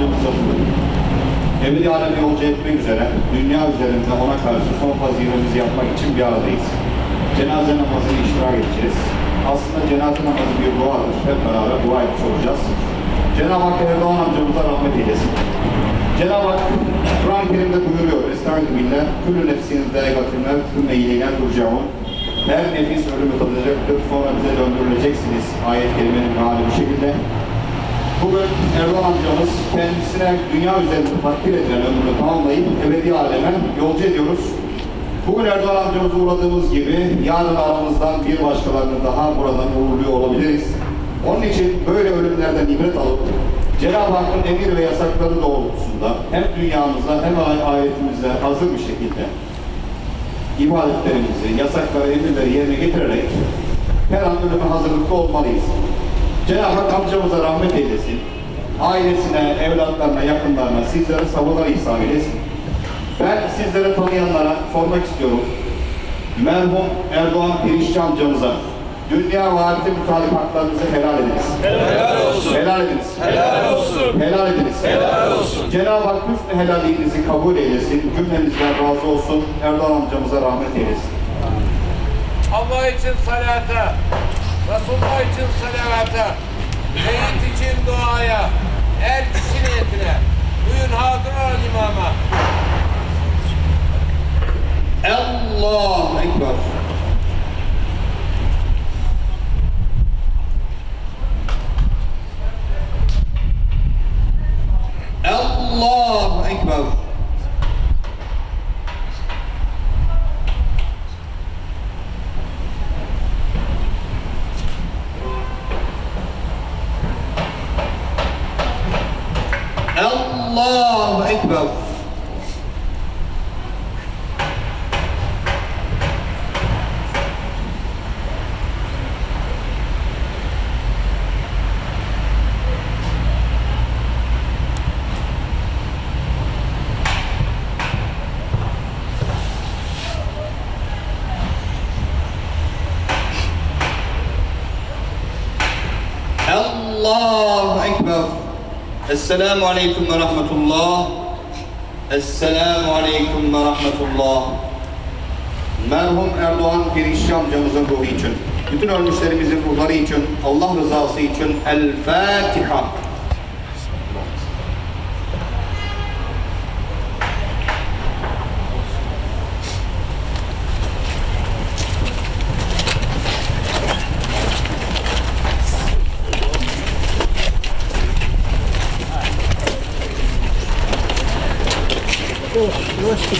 1930 Emir alemi yolcu etmek üzere dünya üzerinde ona karşı son fazilemizi yapmak için bir aradayız. Cenaze namazını iştirak edeceğiz. Aslında cenaze namazı bir duadır. Hep beraber dua etmiş olacağız. Cenab-ı Hak Erdoğan amcamıza rahmet eylesin. Cenab-ı Hak Kur'an-ı Kerim'de buyuruyor. Estaizu billah. Kulü nefsiniz delegatümer tümme ileyler turcaun. Her nefis ölümü tadacaktır. Sonra bize döndürüleceksiniz. Ayet kelimenin hali bu şekilde. Bugün Erdoğan amcamız kendisine dünya üzerinde takdir edilen ömrünü tamamlayıp ebedi aleme yolcu ediyoruz. Bugün Erdoğan amcamızı uğradığımız gibi yarın aramızdan bir başkalarını daha buradan uğurluyor olabiliriz. Onun için böyle ölümlerden ibret alıp Cenab-ı Hakk'ın emir ve yasakları doğrultusunda hem dünyamıza hem ahiretimize hazır bir şekilde ibadetlerimizi, yasakları, emirleri yerine getirerek her an ölüme hazırlıklı olmalıyız. Cenab-ı Hak amcamıza rahmet eylesin. Ailesine, evlatlarına, yakınlarına, sizlere sabırlar ihsan eylesin. Ben sizlere tanıyanlara sormak istiyorum. Merhum Erdoğan Pirişçi amcamıza dünya ve ahirete mutalip haklarınızı helal ediniz. Helal olsun. Helal ediniz. Helal olsun. Helal ediniz. Helal olsun. Cenab-ı Hak hüsnü helalliğinizi kabul eylesin. Cümlemizden razı olsun. Erdoğan amcamıza rahmet eylesin. Allah için salata, Resulullah için salavata, Meyit için duaya, er kişi niyetine. Bugün hazır olan imama. Allahu Ekber. Allahu Ekber. Allahu Ekber. Allahu Ekber. Esselamu Aleyküm ve Rahmetullah. Esselamu Aleyküm ve Rahmetullah. Merhum Erdoğan Girişçi amcamızın ruhu için, bütün ölmüşlerimizin ruhları için, Allah rızası için El Fatiha. О, ластик.